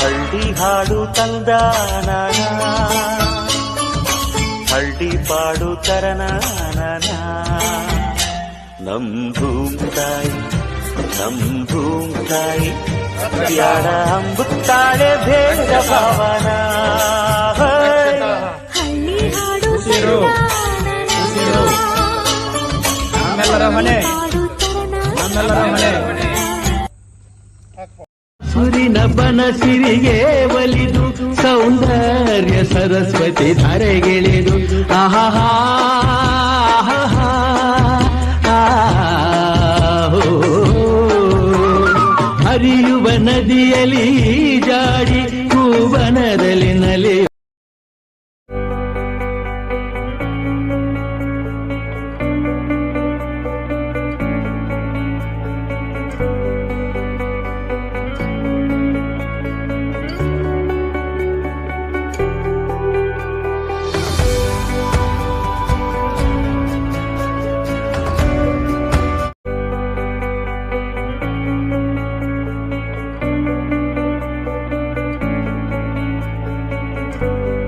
ಹಳ್ಳಿ ಹಾಡು ತಂದಾನ ಹಳ್ಳಿ ಪಾಡು ತರನಾನ ನಮ್ ಭೂಮ್ ತಾಯಿ ನಮ್ ಭೂಮ್ ತಾಯಿ ಯಾಡ ಅಂಬುತ್ತಾಳೆ ಭೇದ ಭಾವನ ಹಳ್ಳಿ ಹಾಡು ಉಸಿರು. ಉಸಿರು. ನಮ್ಮೆಲ್ಲರ ಮನೆ ನಮ್ಮೆಲ್ಲರ ಮನೆ ಸುರಿನ ಬನಸಿರಿಗೆ ಒಲಿದು ಸೌಂದರ್ಯ ಸರಸ್ವತಿ ಧರೆಗಿಳಿದು. ಆಹಾ ಹರಿಯುವ ನದಿಯಲ್ಲಿ ಜಾಡಿ ಕೂವನದಲ್ಲಿ ನಲಿ